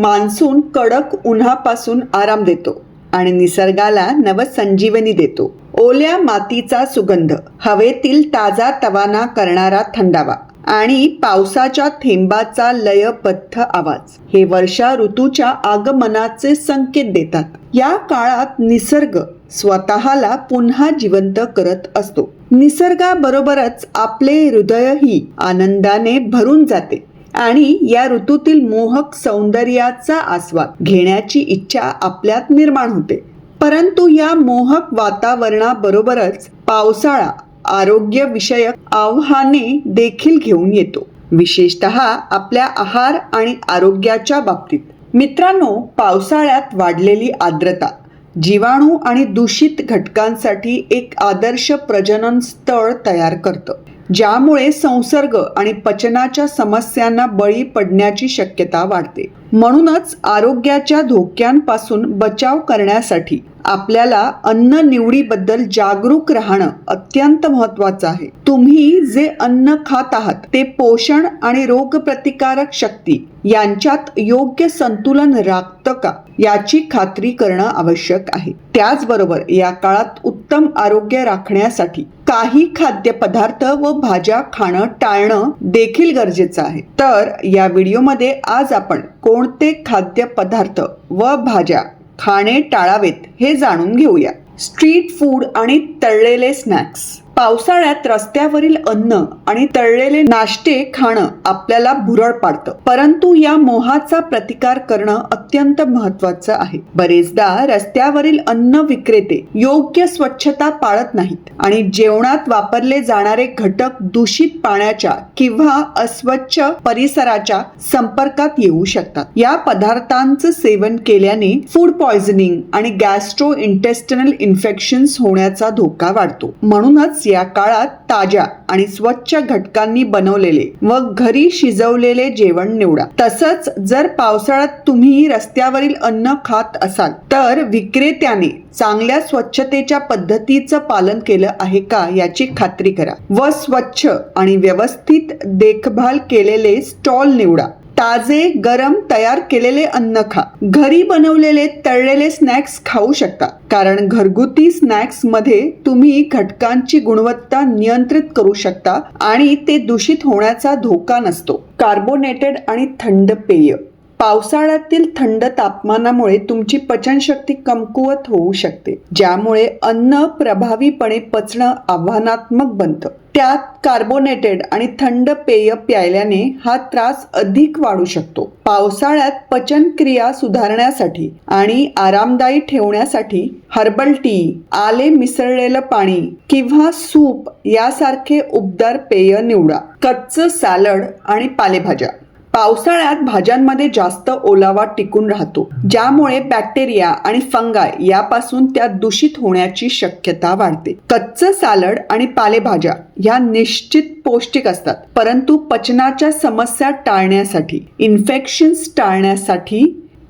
Monsoon कडक उन्हापासून आराम देतो आणि निसर्गाला नवसंजीवनी देतो. ओल्या मातीचा सुगंध हवेतील ताजा तवाना करणारा थंडावा आणि पावसाच्या थेंबाचा लयबद्ध आवाज हे वर्षा ऋतूच्या आगमनाचे संकेत देतात. या काळात निसर्ग स्वतःला पुन्हा जिवंत करत असतो. निसर्गाबरोबरच आपले हृदयही आनंदाने भरून जाते. आणि या ऋतूतील मोहक सौंदर्याचा आस्वाद घेण्याची इच्छा आपल्यात निर्माण होते. परंतु या मोहक वातावरणाबरोबरच पावसाळा आरोग्यविषयक आव्हाने देखील घेऊन येतो. विशेषत आपल्या आहार आणि आरोग्याच्या बाबतीत. मित्रांनो पावसाळ्यात वाढलेली आर्द्रता जीवाणू आणि दूषित घटकांसाठी एक आदर्श प्रजनन स्थळ तयार करतं. ज्यामुळे संसर्ग आणि पचनाच्या समस्यांना बळी पडण्याची शक्यता वाढते. म्हणूनच आरोग्याच्या धोक्यांपासून बचाव करण्यासाठी आपल्याला अन्न निवडीबद्दल जागरूक राहणं अत्यंत महत्वाचं आहे. तुम्ही जे अन्न खात आहात ते पोषण आणि रोगप्रतिकारक शक्ती यांच्यात योग्य संतुलन राखतं का याची खात्री करणं आवश्यक आहे. त्याचबरोबर या काळात उत्तम आरोग्य राखण्यासाठी काही खाद्यपदार्थ व भाज्या खाणं टाळणं देखील गरजेचं आहे. तर या व्हिडिओमध्ये आज आपण कोणते खाद्यपदार्थ व भाज्या खाणे टाळावेत हे जाणून घेऊया. स्ट्रीट फूड आणि तळलेले स्नॅक्स. पावसाळ्यात रस्त्यावरील अन्न आणि तळलेले नाश्ते खाणं आपल्याला भुरळ पाडतं. परंतु या मोहाचा प्रतिकार करणं अत्यंत महत्वाचं आहे. बरेचदा रस्त्यावरील अन्न विक्रेते योग्य स्वच्छता पाळत नाहीत आणि जेवणात वापरले जाणारे घटक दूषित पाण्याच्या किंवा अस्वच्छ परिसराच्या संपर्कात येऊ शकतात. या पदार्थांचं सेवन केल्याने फूड पॉइझनिंग आणि गॅस्ट्रो इंटेस्टनल इन्फेक्शन्स होण्याचा धोका वाढतो. म्हणूनच या काळात ताज्या आणि स्वच्छ घटकांनी बनवलेले व घरी शिजवलेले जेवण निवडा. तसंच जर पावसाळ्यात तुम्ही रस्त्यावरील अन्न खात असाल तर विक्रेत्याने चांगल्या स्वच्छतेच्या पद्धतीचं पालन केलं आहे का याची खात्री करा व स्वच्छ आणि व्यवस्थित देखभाल केलेले स्टॉल निवडा. ताजे गरम तयार केलेले अन्न खा. घरी बनवलेले तळलेले स्नॅक्स खाऊ शकता. कारण घरगुती स्नॅक्समध्ये तुम्ही घटकांची गुणवत्ता नियंत्रित करू शकता आणि ते दूषित होण्याचा धोका नसतो. कार्बोनेटेड आणि थंड पेय. पावसाळ्यातील थंड तापमानामुळे तुमची पचनशक्ती कमकुवत होऊ शकते ज्यामुळे अन्न प्रभावीपणे पचणं आव्हानात्मक बनतं. त्यात कार्बोनेटेड आणि थंड पेय प्यायल्याने हा त्रास अधिक वाढू शकतो. पावसाळ्यात पचनक्रिया सुधारण्यासाठी आणि आरामदायी ठेवण्यासाठी हर्बल टी आले मिसळलेलं पाणी किंवा सूप यासारखे उबदार पेय निवडा. कच्चं सॅलड आणि पालेभाज्या. पावसाळ्यात भाज्यांमध्ये जास्त ओलावा टिकून राहतो. ज्यामुळे बॅक्टेरिया आणि फंगाय यापासून त्या दूषित होण्याची शक्यता वाढते. कच्चं सॅलड आणि पालेभाज्या ह्या निश्चित पौष्टिक असतात परंतु पचनाच्या समस्या टाळण्यासाठी इन्फेक्शन्स टाळण्यासाठी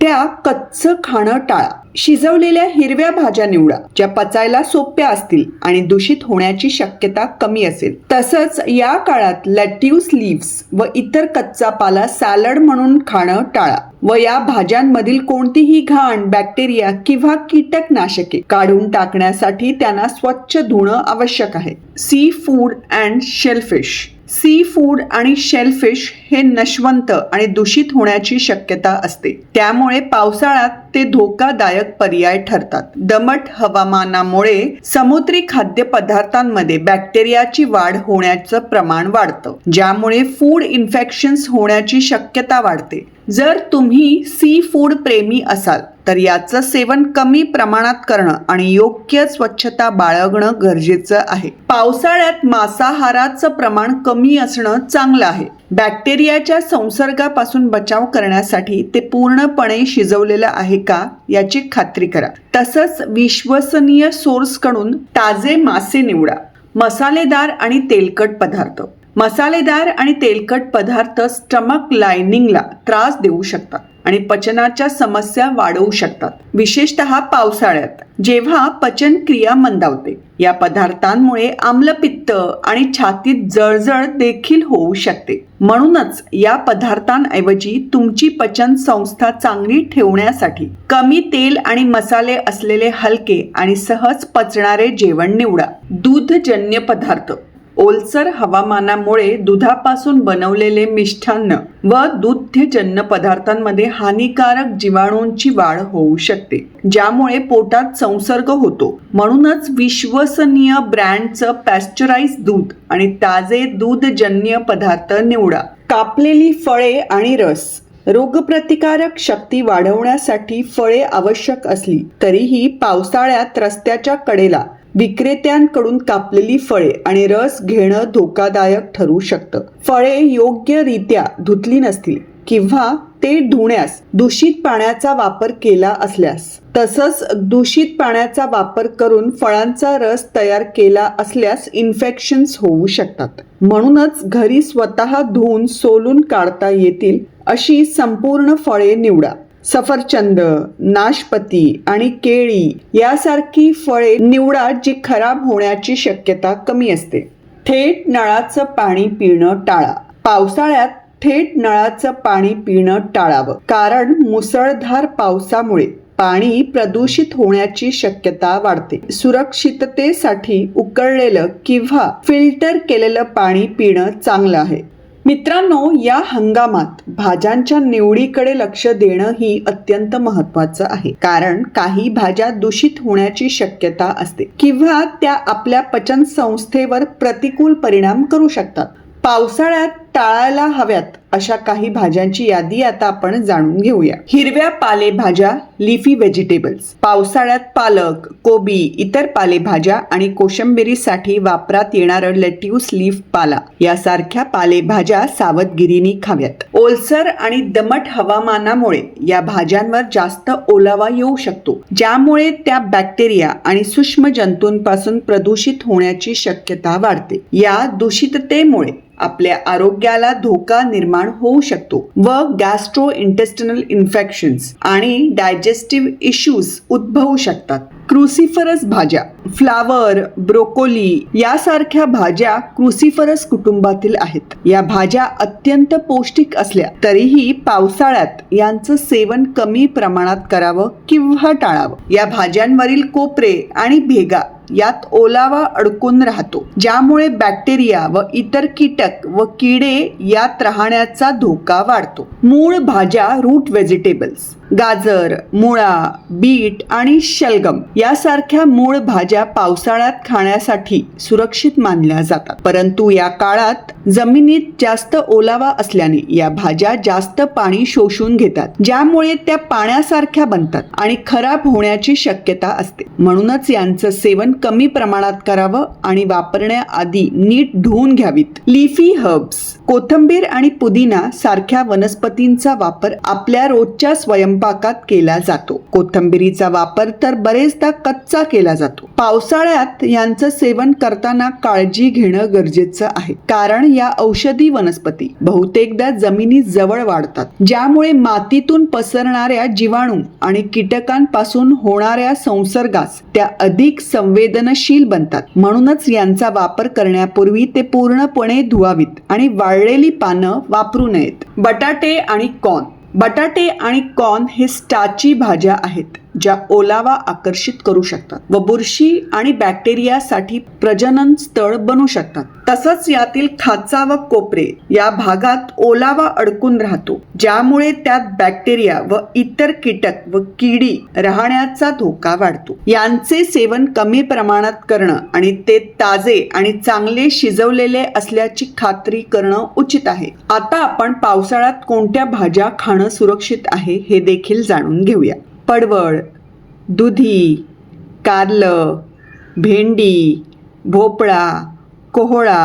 त्या कच्चं खाणं टाळा. शिजवलेल्या हिरव्या भाज्या निवडा ज्या पचायला सोप्या असतील आणि दूषित होण्याची शक्यता कमी असेल. तसंच या काळात लॅट्यूस लिव्स व इतर कच्चा पाला सॅलड म्हणून खाणं टाळा व या भाज्यांमधील कोणतीही घाण बॅक्टेरिया किंवा कीटकनाशके काढून टाकण्यासाठी त्यांना स्वच्छ धुणं आवश्यक आहे. Seafood and shellfish seafood आणि शेलफिश हे नशवंत आणि दूषित होण्याची शक्यता असते. त्यामुळे पावसाळ्यात ते धोकादायक पर्याय ठरतात. दमट हवामानामुळे समुद्री खाद्यपदार्थांमध्ये बॅक्टेरियाची वाढ होण्याचं प्रमाण वाढतं ज्यामुळे फूड इन्फेक्शन्स होण्याची शक्यता वाढते. जर तुम्ही सी फूड प्रेमी असाल तर याचं सेवन कमी प्रमाणात करणं आणि योग्य स्वच्छता बाळगणं गरजेचं आहे. पावसाळ्यात मांसाहाराचं प्रमाण कमी असणं चांगलं आहे. बॅक्टेरियाच्या संसर्गापासून बचाव करण्यासाठी ते पूर्णपणे शिजवलेलं आहे का याची खात्री करा. तसंच विश्वसनीय सोर्सकडून ताजे मासे निवडा. मसालेदार आणि तेलकट पदार्थ. मसालेदार आणि तेलकट पदार्थ स्टमक लायनिंगला त्रास देऊ शकतात. आणि पचनाच्या समस्या वाढवू शकतात. विशेषतः पावसाळ्यात जेव्हा पचन क्रिया मंदावते. या पदार्थांमुळे आम्लपित्त आणि छातीत जळजळ देखील होऊ शकते. म्हणूनच या पदार्थांऐवजी तुमची पचन संस्था चांगली ठेवण्यासाठी कमी तेल आणि मसाले असलेले हलके आणि सहज पचणारे जेवण निवडा. दूधजन्य पदार्थ ओलसर हवामानामुळे दुधापासून बनवलेले मिष्ठान्न व दुग्धजन्य पदार्थांमध्ये हानिकारक जीवाणूंची वाढ होऊ शकते ज्यामुळे पोटात संसर्ग होतो. म्हणूनच विश्वसनीय ब्रँडचं पॅस्चराईज दूध आणि ताजे दूधजन्य पदार्थ निवडा. कापलेली फळे आणि रस रोगप्रतिकारक शक्ती वाढवण्यासाठी फळे आवश्यक असली तरीही पावसाळ्यात रस्त्याच्या कडेला विक्रेत्यांकडून कापलेली फळे आणि रस घेणं धोकादायक ठरू शकतं. फळे योग्यरित्या धुतली नसतील किंवा ते धुण्यास दूषित पाण्याचा वापर केला असल्यास. तसंच दूषित पाण्याचा वापर करून फळांचा रस तयार केला असल्यास इन्फेक्शन्स होऊ शकतात. म्हणूनच घरी स्वतः धुवून सोलून काढता येतील अशी संपूर्ण फळे निवडा. सफरचंद नाशपती आणि केळी यासारखी फळे निवडा जी खराब होण्याची शक्यता कमी असते. थेट नळाचं पाणी पिणं टाळा. पावसाळ्यात थेट नळाचं पाणी पिणं टाळावं. कारण मुसळधार पावसामुळे पाणी प्रदूषित होण्याची शक्यता वाढते. सुरक्षिततेसाठी उकळलेलं किंवा फिल्टर केलेलं पाणी पिणं चांगलं आहे. मित्रांनो या हंगामात भाज्यांच्या निवडीकडे लक्ष देणं ही अत्यंत महत्वाचं आहे. कारण काही भाज्या दूषित होण्याची शक्यता असते किंवा त्या आपल्या पचन संस्थेवर प्रतिकूल परिणाम करू शकतात. पावसाळ्यात टाळायला हव्यात अशा काही भाज्यांची यादी आता आपण जाणून घेऊया. हिरव्या पालेभाज्या लिफी व्हेजिटेबल्स. पावसाळ्यात पालक कोबी इतर पालेभाज्या आणि कोशंबिरीसाठी वापरात येणारं लेट्यूस लीफ पाला यासारख्या पालेभाज्या सावधगिरीने खाव्यात. ओलसर आणि दमट हवामानामुळे या भाज्यांवर जास्त ओलावा येऊ शकतो ज्यामुळे त्या बॅक्टेरिया आणि सूक्ष्म जंतूंपासून प्रदूषित होण्याची शक्यता वाढते. या दूषिततेमुळे आपल्या आरोग्याला धोका निर्माण होऊ शकतो व गॅस्ट्रो इंटेस्टिनल इन्फेक्शन्स आणि डायजेस्टिव्ह इश्यूज उद्भवू शकतात. क्रुसिफरस भाज्या फ्लावर ब्रोकोली यासारख्या भाज्या क्रुसिफरस कुटुंबातील आहेत. या भाज्या अत्यंत पौष्टिक असल्या तरीही पावसाळ्यात यांचं सेवन कमी प्रमाणात करावं किंवा टाळावं. या भाज्यांवरील कोपरे आणि भेगा यात ओलावा अडकून राहतो. ज्यामुळे बॅक्टेरिया व इतर कीटक व किडे यात राहण्याचा धोका वाढतो. मूळ भाज्या रूट व्हेजिटेबल्स गाजर मुळा बीट आणि शलगम यासारख्या मूळ भाज्या पावसाळ्यात खाण्यासाठी सुरक्षित मानल्या जातात. परंतु या काळात जमिनीत जास्त ओलावा असल्याने या भाज्या जास्त पाणी शोषून घेतात ज्यामुळे त्या पाण्यासारख्या बनतात आणि खराब होण्याची शक्यता असते. म्हणूनच यांचं सेवन कमी प्रमाणात करावं आणि वापरण्याआधी नीट धुवून घ्यावीत. लिफी हर्ब्स कोथंबीर आणि पुदिना सारख्या वनस्पतींचा वापर आपल्या रोजच्या स्वयंपाकात केला जातो. कोथंबिरीचा वापर तर बरेचदा कच्चा केला जातो. पावसाळ्यात यांचं सेवन करताना काळजी घेणं गरजेचं आहे. कारण या औषधी वनस्पती बहुतेकदा जमिनी जवळ वाढतात. ज्यामुळे मातीतून पसरणाऱ्या जीवाणू आणि कीटकांपासून होणाऱ्या संसर्गास त्या अधिक संवेदनशील बनतात. म्हणूनच यांचा वापर करण्यापूर्वी ते पूर्णपणे धुवावीत आणि वाळलेली पानं वापरू नयेत. बटाटे आणि कॉर्न. बटाटे आणि कॉर्न हे स्टाची भाज्या आहेत. ज्या ओलावा आकर्षित करू शकतात व बुरशी आणि बॅक्टेरियासाठी प्रजनन स्थळ बनू शकतात. तसंच यातील खाचा व कोपरे या भागात ओलावा अडकून राहतो ज्यामुळे त्यात बॅक्टेरिया व इतर कीटक व किडी राहण्याचा धोका वाढतो. यांचे सेवन कमी प्रमाणात करणं आणि ते ताजे आणि चांगले शिजवलेले असल्याची खात्री करणं उचित आहे. आता आपण पावसाळ्यात कोणत्या भाज्या खाणं सुरक्षित आहे हे देखील जाणून घेऊया. पडवळ दुधी कारलं भेंडी भोपळा कोहळा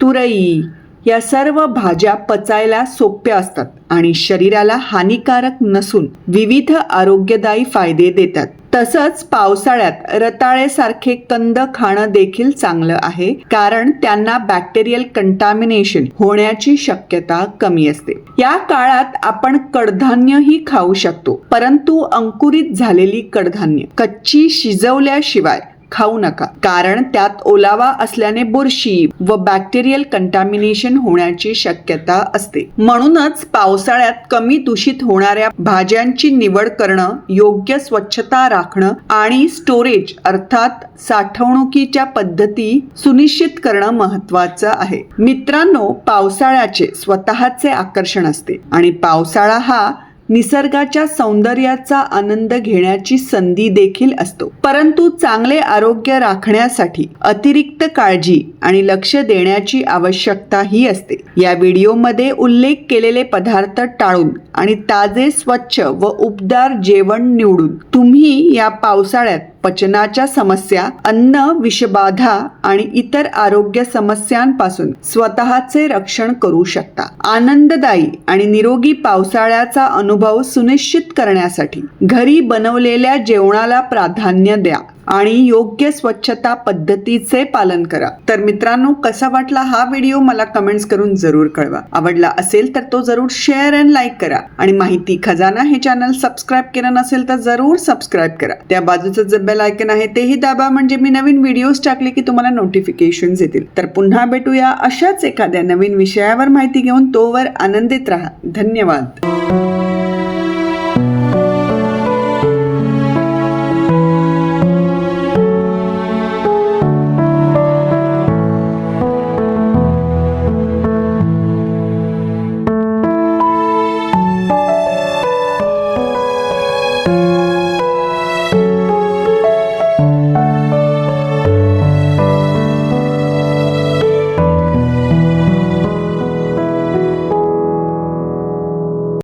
तुरई या सर्व भाज्या पचायला सोप्या असतात आणि शरीराला हानिकारक नसून विविध आरोग्यदायी फायदे देतात. तसंच पावसाळ्यात रताळेसारखे कंद खाणं देखील चांगलं आहे कारण त्यांना बॅक्टेरियल कंटामिनेशन होण्याची शक्यता कमी असते. या काळात आपण कडधान्यही खाऊ शकतो परंतु अंकुरित झालेली कडधान्य कच्ची शिजवल्याशिवाय खाऊ नका. कारण त्यात ओलावा असल्याने बुरशी व बॅक्टेरियल कंटामिनेशन होण्याची शक्यता असते. म्हणूनच पावसाळ्यात कमी दूषित होणाऱ्या भाज्यांची निवड करणं योग्य स्वच्छता राखणं आणि स्टोरेज अर्थात साठवणुकीच्या पद्धती सुनिश्चित करणं महत्वाचं आहे. मित्रांनो पावसाळ्याचे स्वतःचे आकर्षण असते आणि पावसाळा हा निसर्गाच्या सौंदर्याचा आनंद घेण्याची संधी देखील असतो. परंतु चांगले आरोग्य राखण्यासाठी अतिरिक्त काळजी आणि लक्ष देण्याची आवश्यकताही असते. या व्हिडिओमध्ये उल्लेख केलेले पदार्थ टाळून आणि ताजे स्वच्छ व उबदार जेवण निवडून तुम्ही या पावसाळ्यात पचनाच्या समस्या अन्न विषबाधा आणि इतर आरोग्य समस्यांपासून स्वतःचे रक्षण करू शकता. आनंददायी आणि निरोगी पावसाळ्याचा अनुभव सुनिश्चित करण्यासाठी घरी बनवलेल्या जेवणाला प्राधान्य द्या. आणि योग्य स्वच्छता पद्धतीचे पालन करा. तर मित्रांनो कसा वाटला हा व्हिडिओ मला कमेंट्स करून जरूर कळवा. आवडला असेल तर तो जरूर शेअर अँड लाईक करा. आणि माहिती खजाना हे चॅनल सबस्क्राईब केलं नसेल तर जरूर सबस्क्राईब करा. त्या बाजूचं जे बेल आयकन आहे तेही दाबा. म्हणजे मी नवीन व्हिडिओज टाकले की तुम्हाला नोटिफिकेशन येतील. तर पुन्हा भेटूया अशाच एखाद्या नवीन विषयावर माहिती घेऊन. तोवर आनंदित राहा. धन्यवाद.